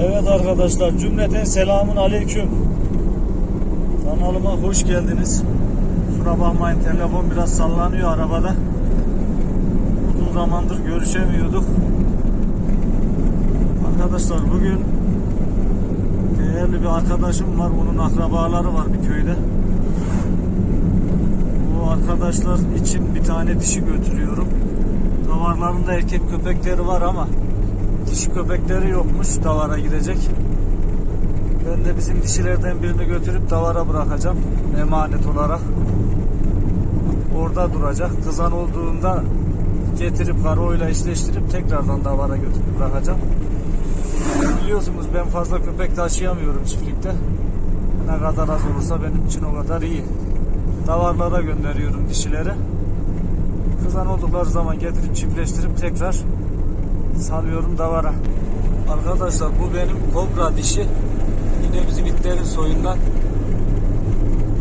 Evet arkadaşlar cümleten selamun aleyküm. Kanalıma hoş geldiniz. Kusura bakmayın telefon biraz sallanıyor arabada. Uzun zamandır görüşemiyorduk. Arkadaşlar bugün değerli bir arkadaşım var. Onun akrabaları var bir köyde. Bu arkadaşlar için bir tane dişi götürüyorum. Davarlarında erkek köpekleri var ama dişi köpekleri yokmuş davara gidecek. Ben de bizim dişilerden birini götürüp davara bırakacağım emanet olarak. Orada duracak. Kızan olduğunda getirip karoyla eşleştirip tekrardan davara götürüp bırakacağım. Biliyorsunuz ben fazla köpek taşıyamıyorum çiftlikte. Ne kadar az olursa benim için o kadar iyi. Davarlara gönderiyorum dişileri. Kızan oldukları zaman getirip çiftleştirip tekrar salıyorum davara. Arkadaşlar bu benim kobra dişi. Yine bizim itlerin soyundan.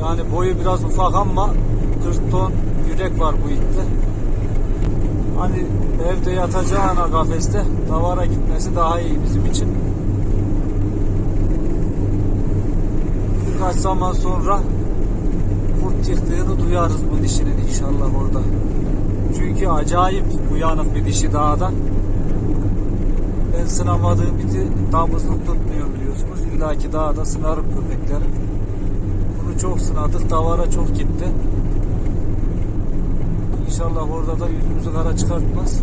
Yani boyu biraz ufak ama 40 ton yürek var bu itte. Hani evde yatacağına kafeste davara gitmesi daha iyi bizim için. Birkaç zaman sonra kurt yıktığını duyarız bu dişinin inşallah orada. Çünkü acayip uyanık bir dişi dağda. Ben sınamadığım biti damızlık tutmuyor biliyorsunuz. İlla ki dağda sınarım köpekleri. Bunu çok sınadık. Davara çok gitti. İnşallah orada da yüzümüzü kara çıkartmaz.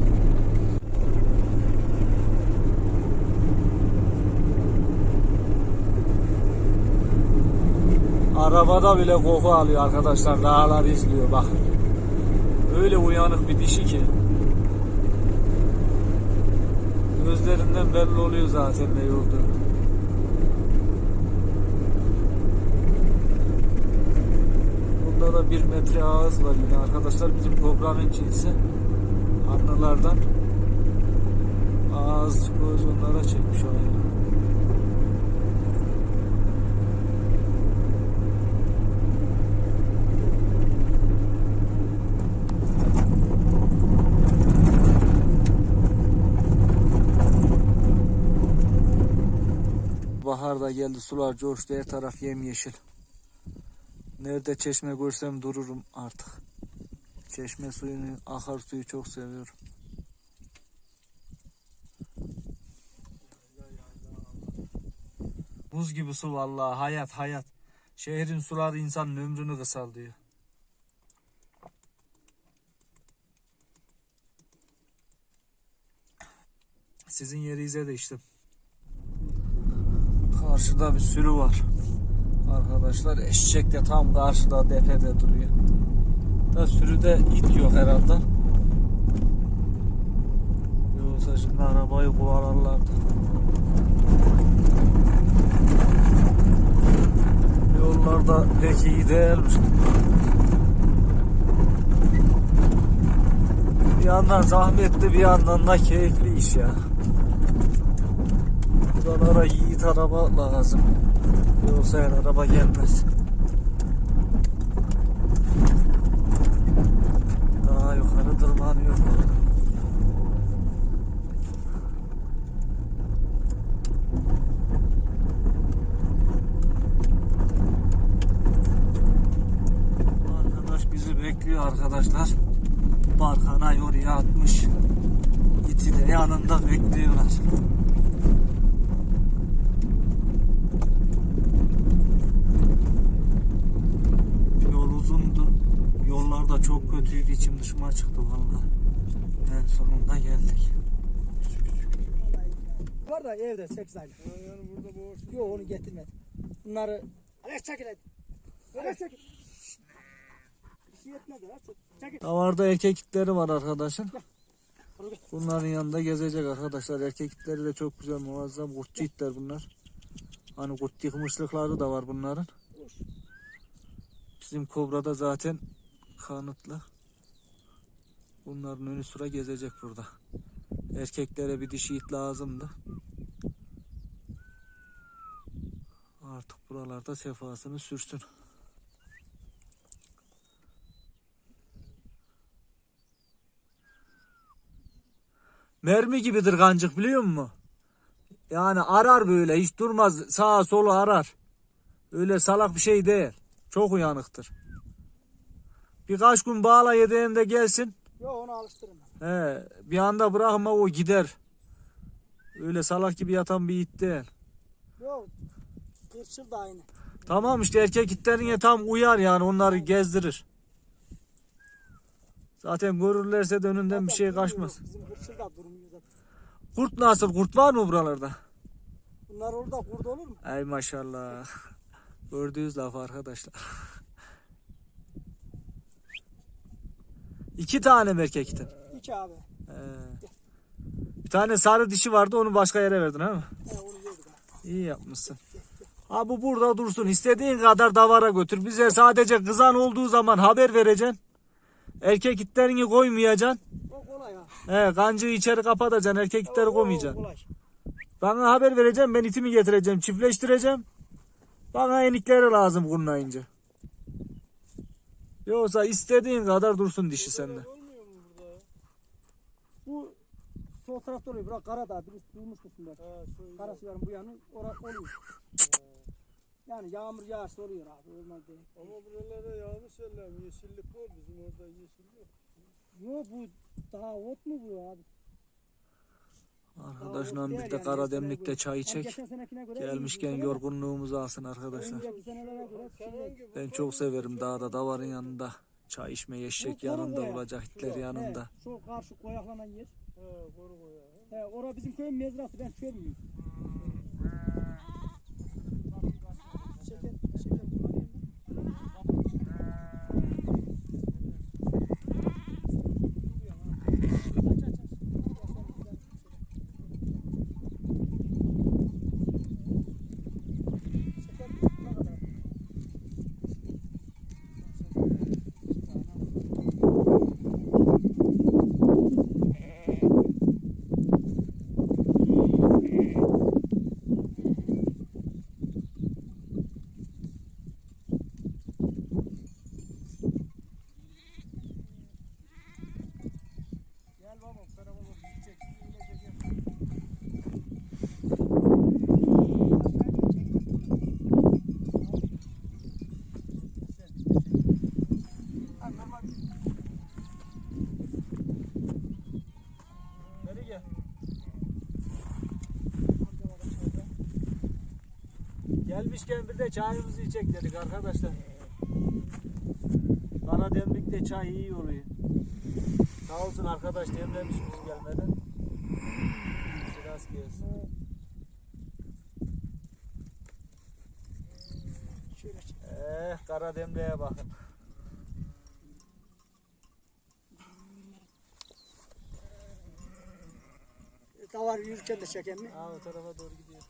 Arabada bile koku alıyor arkadaşlar. Dağlar izliyor bakın. Öyle uyanık bir dişi ki. Gözlerinden belli oluyor zaten ne olduğunu. Bunda da bir metre ağız var yine arkadaşlar. Bizim kobranın cinsi. Anlılardan. Ağız göz onlara çekmiş aynı. Bahar da geldi sular coştu her taraf yemyeşil. Nerede çeşme görsem dururum artık. Çeşme suyunu, akar suyu çok seviyorum. Buz gibi su vallahi hayat hayat. Şehrin suları insanın ömrünü kısaldıyor. Sizin yerinize de içtim. Karşıda bir sürü var. Arkadaşlar eşek de tam karşıda depede duruyor. Da sürüde it yok herhalde. Yoksa şimdi arabayı kovalarlardı. Yollarda pek iyi değilmiş. Bir yandan zahmetli bir yandan da keyifli iş ya. Buralara yiğit araba lazım. Yoksa her araba gelmez. Daha yukarı tırmanıyor. Arkadaş bizi bekliyor arkadaşlar. Barkana oraya atmış. İti yanında bekliyorlar. Uzundu. Yollar da çok kötüydü. İçim dışıma çıktı vallahi. En sonunda geldik. Var da evde 8 aylık. Yani burada boğursun. Yok onu getirmedi. Bunları Alex çekil hadi. Alex çekil. Şey. Davarda erkek itleri var arkadaşlar. Bunların yanında gezecek arkadaşlar. Erkek itleri de çok güzel muazzam kurtçu itler bunlar. Hani kurt yıkmışlıkları da var bunların. Bizim kobrada zaten kanıtlı. Bunların önü sıra gezecek burada. Erkeklere bir dişi it lazımdı. Artık buralarda sefasını sürsün. Mermi gibidir kancık biliyor musun? Yani arar böyle hiç durmaz sağa sola arar. Öyle salak bir şey değil. Çok uyanıktır. Birkaç gün bağla yedeğinde gelsin. Yok onu alıştırın. He, bir anda bırakma o gider. Öyle salak gibi yatan bir it değil. Yok. Kırçıl da aynı. Tamam işte erkek itlerine tam uyar yani onları gezdirir. Zaten görürlerse de önünden bir şey kaçmaz. Bizim kırçıl da durmuyor zaten. Kurt nasıl? Kurt var mı buralarda? Bunlar orada kurdu olur mu? Ay maşallah. Gördüğünüz laf arkadaşlar. İki tane mi erkek itin? İki abi. He. Bir tane sarı dişi vardı onu başka yere verdin ha mı? He onu. İyi yapmışsın. Ha bu burada dursun. İstediğin kadar davara götür. Bize sadece kızan olduğu zaman haber vereceksin. Erkek itlerini koymayacaksın. O kolay ha. He, kancığı içeri kapatacaksın. Erkek itleri koymayacaksın. Bana haber vereceğim. Ben itimi getireceğim. Çiftleştireceğim. Bana enikleri lazım kurunayınca. Yoksa istediğin kadar dursun dişi sende. Bu sol tarafta oluyor. Bırak Karadağ. Birisi duymuştur şimdi. Karasuların bu yanı orası oluyor. Yani yağmur yağarsa oluyor abi. Olmaz değil. Ama buralara yağmış yerler. Yeşillik var. Bizim orada yeşil yok. Yok bu daha ot mu bu abi? Arkadaşla bir de Karademlik'te çay içek. Gelmişken yorgunluğumuzu alsın arkadaşlar. Şimdi Ben çok severim dağda davarın yanında. Çay içme eşek yanında olacak itler Şu- yanında. Şu karşı koyaklanan yer. He, ora bizim köyün mezrası ben çölmüyüm. Gelmişken bir de çayımızı içecek dedik arkadaşlar. Karademlik'te çay iyi oluyor. Sağ olsun arkadaş demlemiş biz gelmeden. Biraz gelsin. Eh Karademlik'e bakın. Davar yürürken de çeken mi? Ha o tarafa doğru gidiyor.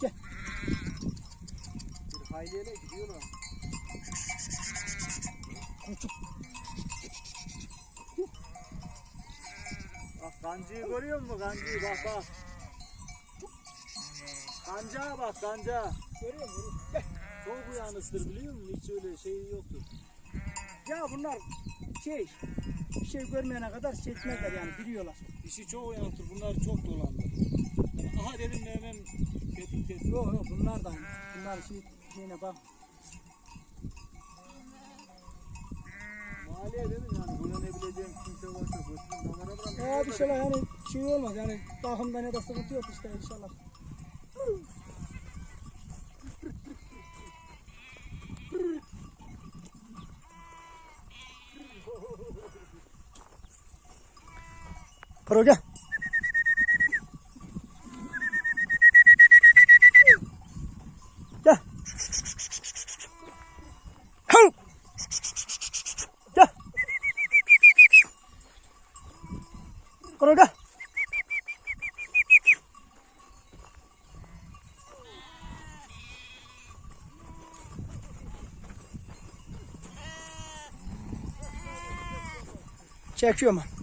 Gel. Bir hayliyle gidiyorlar. Küçük. Görüyor musun kancayı bak bak. Kancağa bak kancağa. Görüyor musun? Çok uyanıktır biliyor musun? Hiç öyle şey yoktur. Ya bunlar şey, bir şey görmeyene kadar etmezler yani biliyorlar. Dişi çok uyanıktır. Bunlar çok dolandı. Aha dedim de hemen tetik tetik. Yok yok bunlar da aynı. Bunlar şey, şeyine bak. Mahalleye dedim yani uyanabileceğim kimse varsa götürün damara bırakın. Ya bir şeyler yani şey olmaz yani bakımda ne de sıkıntı yok işte inşallah. Pro gel. Gel. Hav! Gel. Pro gel. Çekiyorum ben.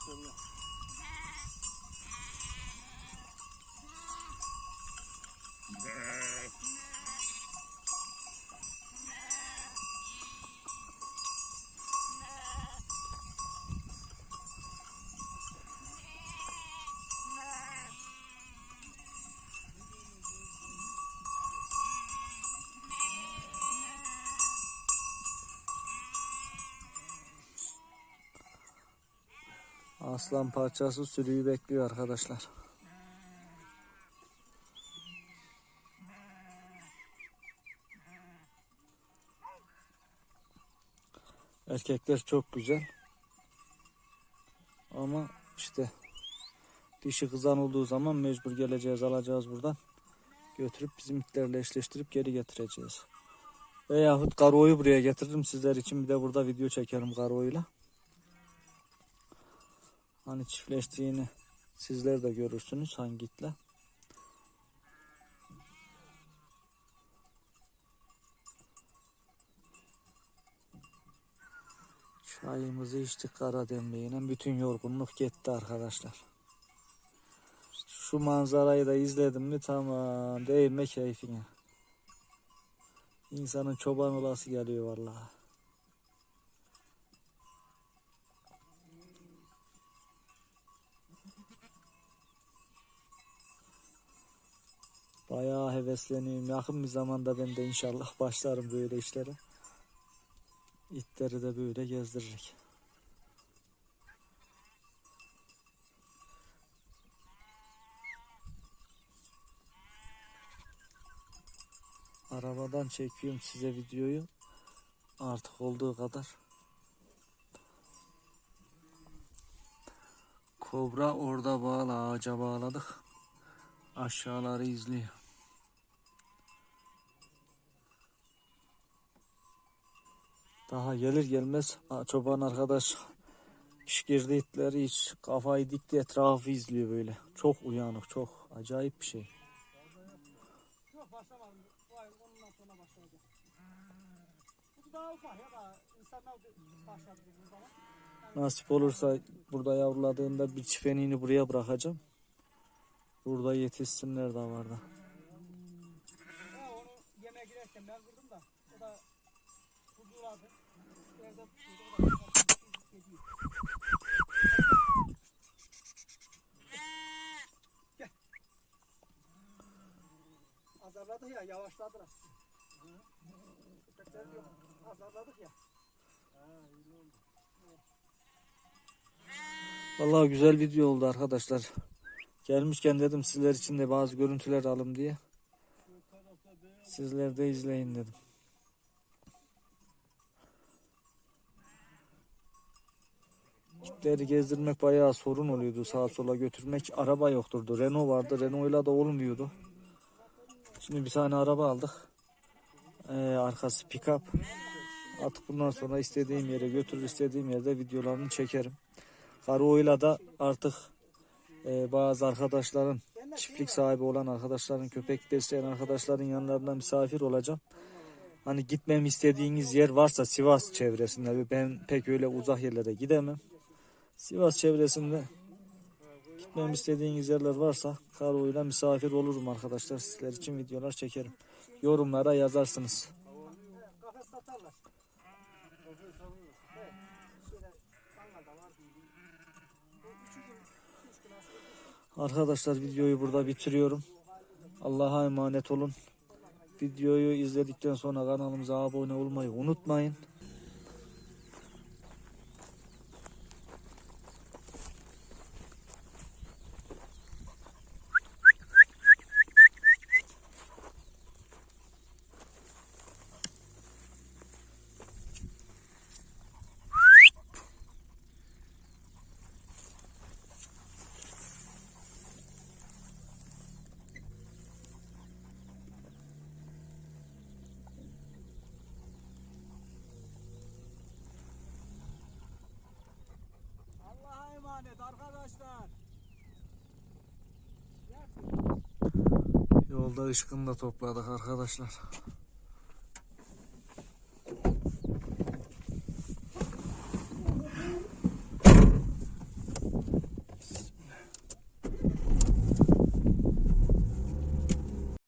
Güzel Aslan parçası sürüyü bekliyor arkadaşlar. Erkekler çok güzel. Ama işte dişi kızan olduğu zaman mecbur geleceğiz alacağız buradan. Götürüp bizim itlerle eşleştirip geri getireceğiz. Veyahut karoyu buraya getiririm sizler için bir de burada video çekerim karoyla. Hani çiftleştiğini sizler de görürsünüz hangi itle. Çayımızı içtik kara demliğine. Bütün yorgunluk gitti arkadaşlar. Şu manzarayı da izledim mi tamam değme keyfine. İnsanın çoban olası geliyor vallahi. Bayağı hevesleniyorum. Yakın bir zamanda ben de inşallah başlarım böyle işlere. İtleri de böyle gezdiririk. Arabadan çekiyorum size videoyu. Artık olduğu kadar. Kobra orada bağlı ağaca bağladık. Aşağıları izliyor. Daha gelir gelmez çoban arkadaş pişkirdi itleri hiç kafayı dikti etrafı izliyor böyle. Çok uyanık çok acayip bir şey. Nasip olursa burada yavruladığında bir çifeniğini buraya bırakacağım. Burada yetişsinler daha var da. Ya onu yemeğe girerken ben vurdum da o da. Evde Azarladık ya yavaşladılar. Köpekler yok. Azarladık ya. Vallahi güzel video oldu arkadaşlar. Gelmişken dedim sizler için de bazı görüntüler alım diye. Sizler de izleyin dedim. Kitleri gezdirmek bayağı sorun oluyordu sağa sola götürmek. Araba yokturdu. Renault vardı. Renault'la da olmuyordu. Şimdi bir tane araba aldık. Ee, arkası pick-up. Artık bundan sonra istediğim yere götürür, istediğim yerde videolarını çekerim. Karaoğlu'yla da artık e, bazı arkadaşların çiftlik sahibi olan arkadaşların köpek besleyen arkadaşların yanlarında misafir olacağım. Hani gitmemi istediğiniz yer varsa Sivas çevresinde ben pek öyle uzak yerlere gidemem. Sivas çevresinde gitmem istediğiniz yerler varsa Karaoğlu'yla misafir olurum arkadaşlar. Sizler için videolar çekerim. Yorumlara yazarsınız. Arkadaşlar videoyu burada bitiriyorum. Allah'a emanet olun. Videoyu izledikten sonra kanalımıza abone olmayı unutmayın. emanet arkadaşlar. Yolda ışkını da topladık arkadaşlar.